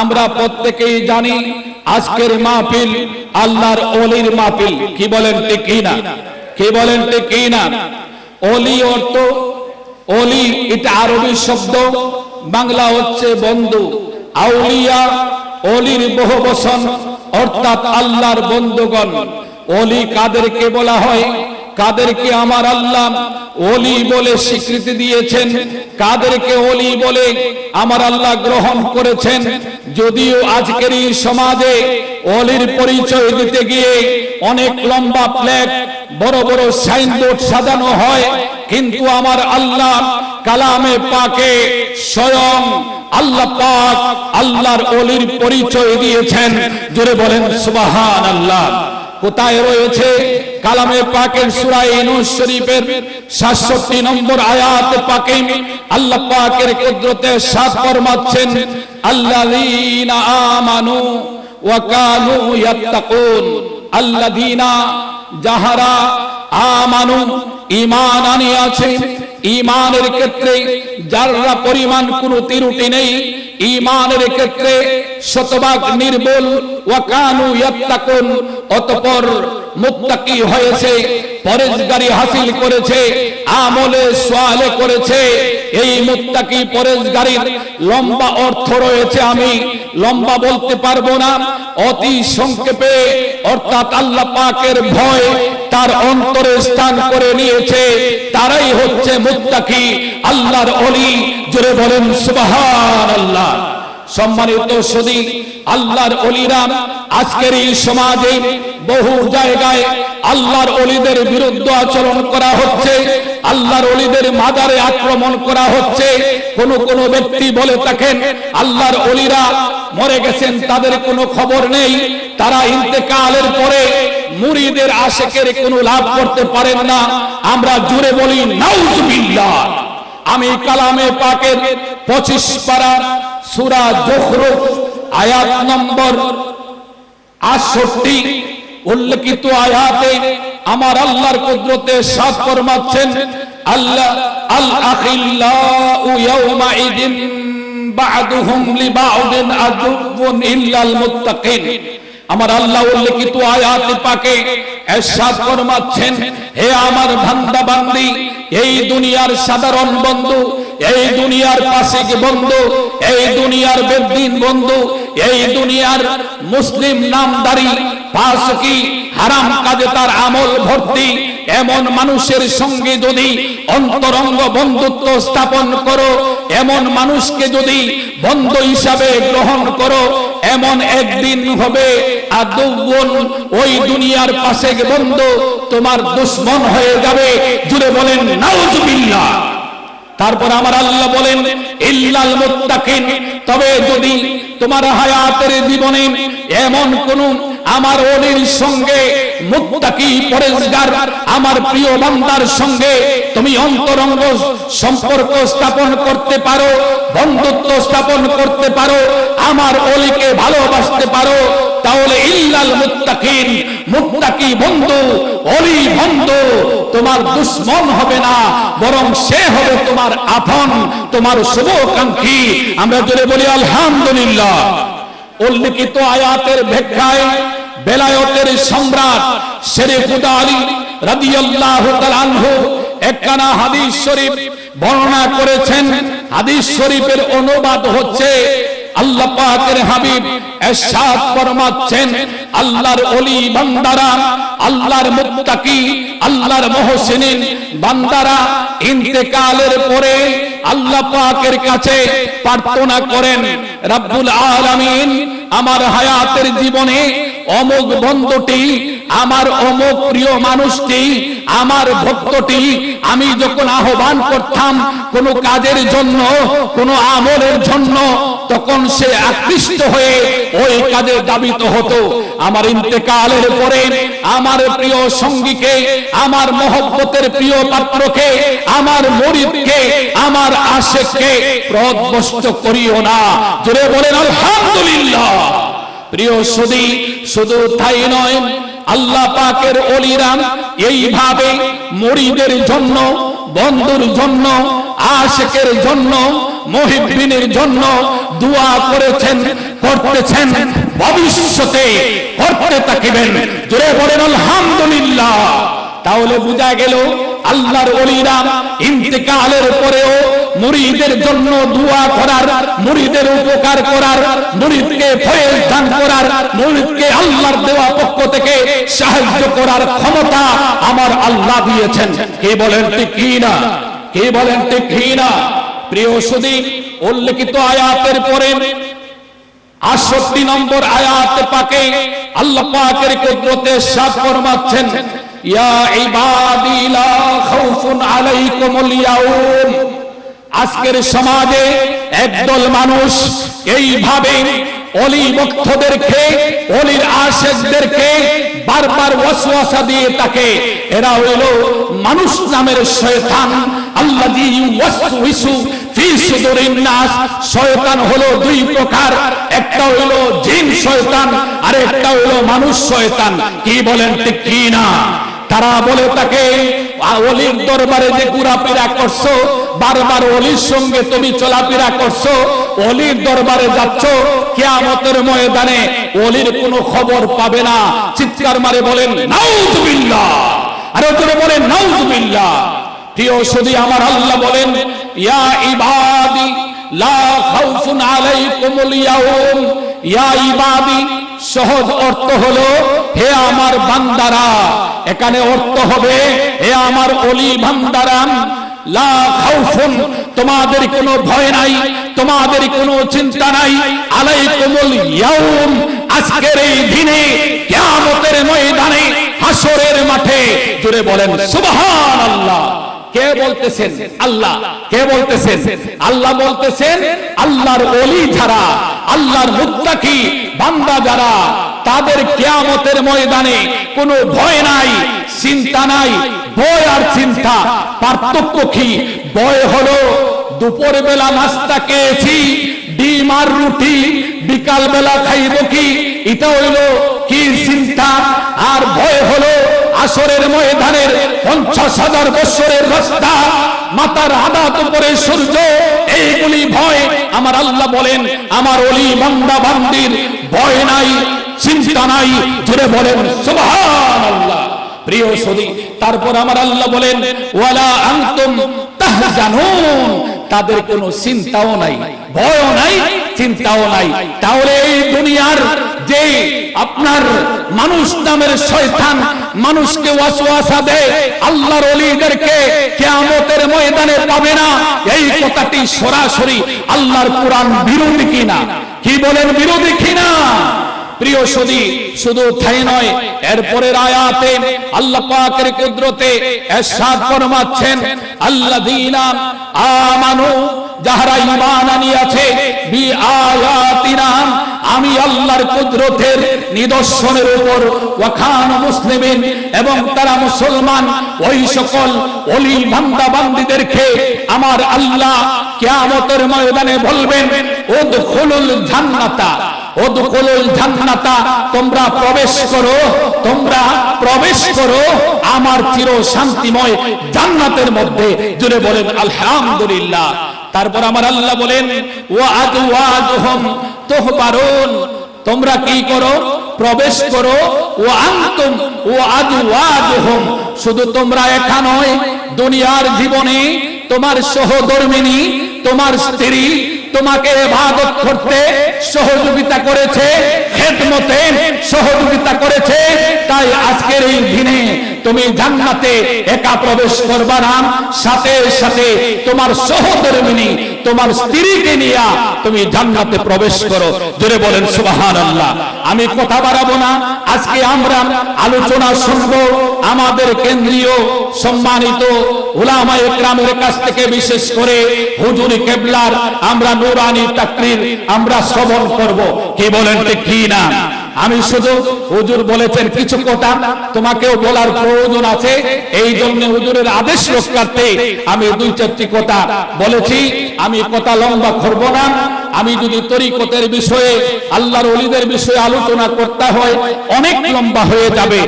আমরা প্রত্যেকেই জানি আজকের মাহফিল আল্লাহর অলির মাহফিল। কি বলেন ঠিক না? কি বলেন ঠিক না? অলি অর্থ অলি এটা আরবি শব্দ, বাংলা হচ্ছে বন্ধু। আউলিয়া অলির বহু বসন অর্থাৎ আল্লাহর বন্ধুগণ। অলি কাদেরকে বলা হয়? কাদেরকে আমার আল্লাহ অলি বলে স্বীকৃতি দিয়েছেন? কাদেরকে অলি বলে আমার আল্লাহ গ্রহণ করেছেন? যদিও আজকের এই সমাজে অলির পরিচয় দিতে গিয়ে অনেক লম্বা প্লেট বড় বড় সাইনবোর্ড সাজানো হয়। কিন্তু আমার আল্লাহ কালামে পাকে স্বয়ং আল্লাহ পাক আল্লাহর অলির পরিচয় দিয়েছেন। জোরে বলেন সুবাহান আল্লাহ কোথায় রয়েছে? কালামে পাকের সূরা ইউনূস শরীফের 67 নম্বর আয়াত পাকে আল্লাহ পাকের কুদরতে সাত ফরমাচ্ছেন, আল্লাযীনা আমানু ওয়া কানু ইয়াত্তাকুন। আল্লাযীনা, যাহারা আমানু, ঈমান আনিয়াছে, ঈমানের ক্ষেত্রে যারা পরিমাণ কোনো ত্রুটি নেই ঈমানের ক্ষেত্রে শতভাগ নির্বল, ওয়াকানু ইয়াত্তাকুন, অতঃপর মুত্তাকি হয়েছে পরেজগারি হাসিল করেছে, আমলে সোয়ালে করেছে এই মুত্তাকি পরেজগারির লম্বা অর্থ রয়েছে আমি লম্বা বলতে পারব না, অতি সংক্ষেপে, অর্থাৎ আল্লাহ পাকের ভয় তার অন্তরে স্থান করে নিয়েছে, তারাই হচ্ছে মুত্তাকি আল্লাহর অলি, জোরে বলেন সুবাহ আল্লাহ সম্মানিত সদী, আল্লাহর অলিরাম আজকের এই সমাজে বহু জায়গায় আল্লাহর অলিদের বিরুদ্ধ আচরণ করা হচ্ছে, আল্লাহর অলিদের মাদারে আক্রমণ করা হচ্ছে। কোন কোন ব্যক্তি বলে থাকেন, আল্লাহর অলিরা মরে গেছেন, তাদের কোনো খবর নেই। তারা ইন্তেকালের পরে মুরিদের আশেকের কোনো লাভ করতে পারেন না। আমরা জুড়ে বলি, নাউজুবিল্লাহ। আমি কালামে পাকের পঁচিশ পারা সুরা জোহরুফ আয়াত নম্বর আটষট্টি। উল্লেখিত আয়াতে আমার আল্লাহর কুদরতে সাত ফরমাচ্ছেন আল্লাহ আল আখিল্লাউ ইয়াউমাইদিন বা'দুহুম লিবা'দিন আদুউন ইল্লাল মুত্তাকিন। আমার আল্লাহ উল্লেখিত আয়াত পাকে এরশাদ ফরমাচ্ছেন, হে আমার বান্দা বান্দি এই দুনিয়ার সাধারণ বন্ধু এই দুনিয়ার পাশিক বন্ধু? এই দুনিয়ার বেদিন বন্ধু? এই দুনিয়ার মুসলিম নামদারি ফাসকি হারাম কাজে তার আমল ভর্তি? এমন মানুষের সঙ্গে যদি অন্তরঙ্গ বন্ধুত্ব স্থাপন করো, এমন মানুষকে যদি বন্ধু হিসাবে গ্রহণ করো, এমন একদিন হবে আদৌন ওই দুনিয়ার পাশে বন্ধু? তোমার দুশ্মন হয়ে যাবে। জুড়ে বলেন, নাউজুবিল্লাহ। তারপর আমার আল্লাহ বলেন, ইল্লাল মুত্তাকিন। তবে যদি তোমার হায়াতের জীবনে এমন কোন আমার অলির সঙ্গে মুত্তাকি পরেজগার আমার প্রিয় বান্দার সঙ্গে তুমি অন্তরঙ্গ সম্পর্ক স্থাপন করতে পারো, বন্ধুত্ব স্থাপন করতে পারো, আমার অলিকে ভালোবাসতে পারো তাহলে ইল্লাল মুত্তাকিন, মুত্তাকি বন্ধু, অলি বন্ধু, তোমার দুশ্মন হবে না, বরং সে হবে তোমার আপন, তোমার শুভকাঙ্ক্ষী। আমরা জোরে বলি, আলহামদুলিল্লাহ। উল্লিখিত আয়াতের ব্যাখ্যায় বেলায়তের সম্রাট শেরে খুদা আলী রাদিয়াল্লাহু তাআলা আনহু একখানা হাদিস শরীফ বর্ণনা করেছেন। হাদিস শরীফের অনুবাদ হচ্ছে আল্লাহ পাকের হাবিব এরশাদ ফরমাচ্ছেন, আল্লাহর ওলি বান্দারা, আল্লাহর মুত্তাকি, আল্লাহর মুহসিনিন বান্দারা, ইন্তেকালের পরে আল্লাহ পাকের কাছে প্রার্থনা করেন, রব্বুল আলামিন, আমার হায়াতের জীবনে অমুক বন্ধুটি, আমার অমুক প্রিয় মানুষটি, আমার ভক্তটি, আমি যখন আহ্বান করতাম, কোন কাজের জন্য, কোন আমলের জন্য তখন সে আকৃষ্ট হয়ে ওই কাজে দাবিত হতো। আমার ইন্তেকালের পরে আমার প্রিয় সঙ্গীকে, আমার মহব্বতের প্রিয় পাত্রকে, আমার মরিদকে, আমার আশেককে প্রদবষ্ট করিও না। জোরে বলেন, আলহামদুলিল্লাহ। প্রিয় সুদী, শুধু তাই নয়, আল্লাহ পাকের অলিরাম এইভাবে মরিদের জন্য, বন্ধুর জন্য, আশেকের জন্য মহিবিনের জন্য দোয়া করেছেন, করতেছেন, ভবিষ্যতে করতে থাকিবেন। জোরে বলেন, আলহামদুলিল্লাহ। তাহলে বোঝা গেল, আল্লাহর ওলিরা ইন্তেকালের পরেও মুরিদের জন্য দোয়া করার, মুরিদের উপকার করার, মুরিদকে ফয়েজ দান করার, মুরিদকে আল্লাহর দেওয়া পক্ষ থেকে সাহায্য করার ক্ষমতা আমার আল্লাহ দিয়েছেন। কে বলেন ঠিক কি না কে বলেন ঠিক কি না প্রিয় সুদী উল্লেখিত আয়াতের পরে আটষট্টি নম্বর আয়াত পাকে আল্লাহ পাকের কুদরতে সাত ফরমাচ্ছেন, ইয়া ইবাদি, লা খাউফুন আলাইকুমুল ইয়াউম। আজকের সমাজে একদল মানুষ এইভাবে অলি ভক্তদেরকে অলির আশেকদেরকে বারবার ওয়াসওয়াসা দিয়ে তাকে এরা হইল মানুষ নামের শয়তান, আল্লাযী ইউওয়াসওয়িসু শয়তান হলো দুই প্রকার। একটা হইল জিন শয়তান আর একটা হইল মানুষ শয়তান। কি বলেন ঠিক কি না তারা বলে তাকে অলির দরবারে যে ঘোরাফেরা করছ, বারবার অলির সঙ্গে তুমি চলাফেরা করছ, অলির দরবারে যাচ্ছ, কেয়ামতের ময়দানে অলির কোনো খবর পাবে না। চিৎকার মারে বলেন, নাউজুবিল্লাহ। আর ওজনে বলেন, নাউজুবিল্লাহ। প্রিয় সুদী, আমার আল্লাহ বলেন, ইয়া ইবাদি, লা খাউফুন আলাইকুমুল ইয়াউম। ইয়া ইবাদি, সহজ অর্থ হলো, হে আমার বান্দারা, এখানে অর্থ হবে, হে আমার অলি বান্দারাম লা খাউফুন, তোমাদের কোনো ভয় নাই, তোমাদের কোনো চিন্তা নাই, আলাইকুমুল ইয়াউম। আজকের এই দিনে, কিয়ামতের ময়দানে হাসরের মাঠে জুড়ে বলেন, সুবহানাল্লাহ। কে বলতেছেন আল্লাহ? কে বলতেছেন? আল্লাহ বলতেছেন, আল্লাহর অলি যারা, আল্লাহর মুত্তাকি, বান্দা যারা, তাদের কিয়ামতের ময়দানে কোনো ভয় নাই, চিন্তা নাই, ভয় আর চিন্তা। পার্থক্য কি? ভয় হলো দুপুর বেলা নাস্তা খেয়েছি, ডিম আর রুটি বিকাল বেলা খাইব কি? এটা হইল কি চিন্তা? আর ভয় হলো আসরের ময়দানের পঞ্চাশ হাজার বছরের রাস্তা, মাতার আদাত উপরে সূর্য এইগুলি ভয়। আমার আল্লাহ বলেন, আমার অলি, বান্দা, বান্দির ভয় নাই, চিন্তা নাই জুড়ে বলেন, সুবহানাল্লাহ। প্রিয় সদী, তারপর আমার আল্লাহ বলেন, ওয়ালা আনতুম তাহজানুন। তাদের কোনো চিন্তাও নাই, ভয়ও নাই, চিন্তাও নাই। তাহলে এই দুনিয়ার যে আপনার মানুষ নামের শয়তান মানুষকে ওয়াসওয়াসা দেয়, আল্লাহর ওলিদেরকে কিয়ামতের ময়দানে পাবে না। এই কথাটি সরাসরি আল্লাহর কোরআন বিরোধী কিনা? কি বলেন বিরোধী কিনা? প্রিয় সদী শুধু তাই নয়, এরপরের আয়াতে আল্লাহ পাকের কুদরতে এরশাদ ফরমাচ্ছেন, আল্লাযীনা আমানু, যাহারা ঈমান আনিয়াছে বি আয়াতিনা আমি আল্লাহর কুদরতের নিদর্শনের উপর ওয়াখান মুসলিমিন এবং তারা মুসলমান, ওই সকল ওলি বান্দা বান্দীদেরকে আমার আল্লাহ কিয়ামতের ময়দানে বলবেন, উদখুলুল জান্নাতা ওদখুলুল জান্নাতা, তোমরা প্রবেশ করো, তোমরা প্রবেশ করো, আমার চির শান্তিময় জান্নাতের মধ্যে। জুড়ে বলেন, আলহামদুলিল্লাহ। তারপর আমার আল্লাহ বলেন, ওয়া তুহবারুন তোমরা কি করো? প্রবেশ করো। ও আন্তম ও আজওয়াজুহুম। শুধু তোমরা একা নয়, দুনিয়ার জীবনে, তোমার সহধর্মিনী, তোমার স্ত্রী তোমাকে ইবাদত করতে সহযোগিতা করেছে। খেদমতে সহযোগিতা করেছে। তাই আজকের এই দিনে তুমি জান্নাতে একা প্রবেশ করবা না। সাথে সাথে তোমার তোমার স্ত্রীকে নিয়ে তুমি জান্নাতে প্রবেশ করো। জোরে বলেন আমি কথা বাড়াবো না। আজকে আমরা আলোচনা শুনব আমাদের কেন্দ্রীয় সম্মানিত উলামা ইকরামের কাছ থেকে, বিশেষ করে হুজুর কেবলার আমরা নুরানি তাকরির আমরা শ্রবণ করব। কি বলেন, ঠিক না। আমি শুধু হুজুর বলেছেন কিছু কথা, তোমাকেও বলার প্রয়োজন আছে। এই জন্য হুজুরের আদেশ রক্ষার্থে আমি দুই, চারটি কথা বলেছি। আমি কথা লম্বা করব না। আমি যদি তরিকতের বিষয়ে, আল্লাহর অলিদের বিষয়ে আলোচনা করতে হয়, অনেক লম্বা হয়ে যাবে।